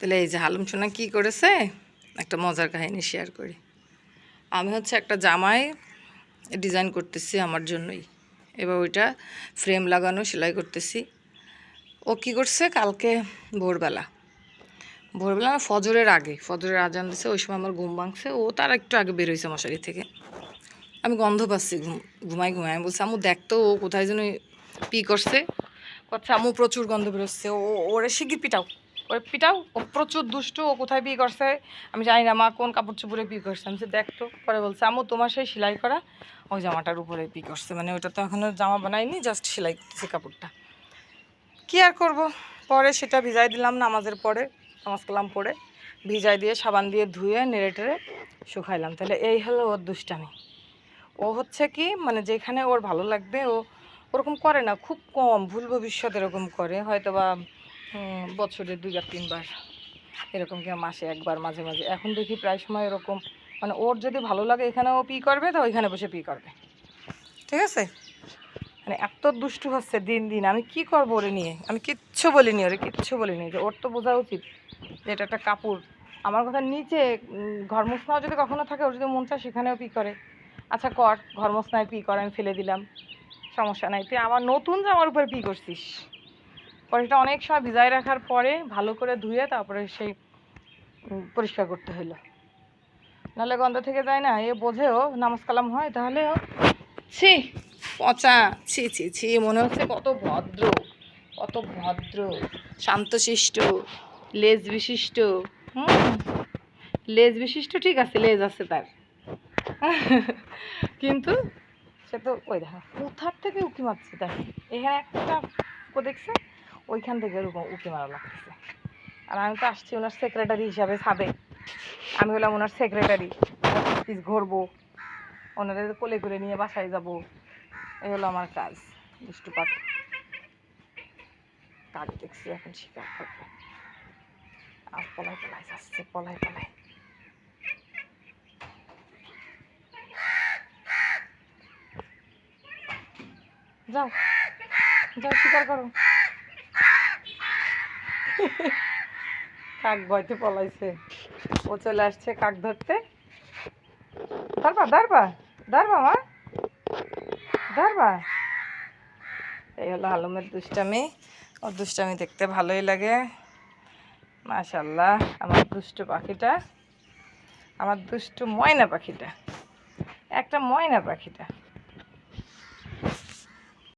তাহলে এই যে হালুম সোনা কী করেছে? একটা মজার কাহিনী শেয়ার করি। আমি হচ্ছে একটা জামাই ডিজাইন করতেছি আমার জন্যই। এবার ওইটা ফ্রেম লাগানো, সেলাই করতেছি। ও কি করছে? কালকে ভোরবেলা। ভোরবেলা না ফজরের আগে, ফজরের আজান দিছে, ওই সময় আমার ঘুম ভাঙছে। ও তার একটু আগে বের হয়েছে মশারি থেকে। আমি গন্ধ পাচ্ছি, ঘুম ঘুমাই ঘুমাই আমি বলছি আমু দেখতো ও কোথায় যেন পি করছে। করছে আমু প্রচুর গন্ধ বেরোচ্ছে। ও, ওরে শিগগির পিটাও। ওরে পিটাও ও প্রচুর দুষ্টু ও কোথায় পি করছে? আমি জানি না মা কোন কাপড় চোপড়ে পি করছে? আমি বলছি, দেখতো পরে বলছে আমু তোমার সেই সেলাই করা ওই জামাটার উপরে পি করছে। মানে ওটা তো এখনও জামা বানাইনি জাস্ট সেলাই করতেছে কাপড়টা। কী আর করব? পরে সেটা ভিজাই দিলাম নামাজের পরে নামাজ কালাম পরে ভিজাই দিয়ে সাবান দিয়ে ধুয়ে নেড়ে টেড়ে শুকাইলাম। তাহলে এই হলো ওর দুষ্টামি। ও হচ্ছে কি মানে যেখানে ওর ভালো লাগবে ও ওরকম করে না খুব কম ভুল ভবিষ্যৎ এরকম করে। হয়তো বা বছরে দুইবার তিনবার এরকম কি মাসে একবার মাঝে মাঝে। এখন দেখি প্রায় সময় এরকম মানে ওর যদি ভালো লাগে এখানে ও পি করবে তো ওইখানে বসে পি করবে। ঠিক আছে? মানে এত দুষ্টু হচ্ছে দিন দিন। আমি কি করব ওরে নিয়ে? আমি কিচ্ছু বলিনি ওরে কিচ্ছু বলিনি যে ওর তো বোঝা উচিত যে এটা একটা কাপড়। আমার কথা নিচে উম, ঘর মোছনাও যদি কখনো থাকে ওর যদি মন চায় সেখানেও পি করে। আচ্ছা কর ঘর মোছনায় পি কর আমি ফেলে দিলাম। সমস্যা নাই। তুই আমার নতুন জামার উপরে পি করছিস। পরে এটা অনেক সময় ভিজাই রাখার পরে ভালো করে ধুয়ে তারপরে সেই পরিষ্কার করতে হলো নাহলে গন্ধ থেকে যায় না, এ বোঝেও, নামাজ কালাম হয় তাহলেও ছি, পচা, ছি ছি ছি মনে হচ্ছে কত ভদ্র কত ভদ্র, শান্তশিষ্ট, লেজ বিশিষ্ট, হুম, লেজ বিশিষ্ট ঠিক আছে, লেজ আছে তার। কিন্তু সে তো, ওই দেখা, কোথার থেকে উঁকি মারছে দেখ এখানে একটা দেখছে? ওইখান থেকে ওরকম উকি মারা লাগতেছে। আর আমি তো আসছি ওনার সেক্রেটারি হিসাবে, ছাদে। আমি হলাম ওনার সেক্রেটারি অফিস ঘুরবো ওনাদের কোলে করে নিয়ে বাসায় যাব। এই হলো আমার কাজ, দুষ্টু পাত কাজ দেখছি এখন শিকার করবে। আর পলাই পলাই যাচ্ছে পলাই পলাই যাও যাও, শিকার করো। কাক ভয়তে পলাইছে। ও চলে আসছে কাক ধরতে। ধরবা ধরবা ধরবা মা। ধরবা। এই হলো আলমের দুষ্টামি। ওর দুষ্টামি দেখতে ভালোই লাগে। মাশাল্লাহ আমার দুষ্টু পাখিটা। আমার দুষ্টু ময়না পাখিটা। একটা ময়না পাখিটা।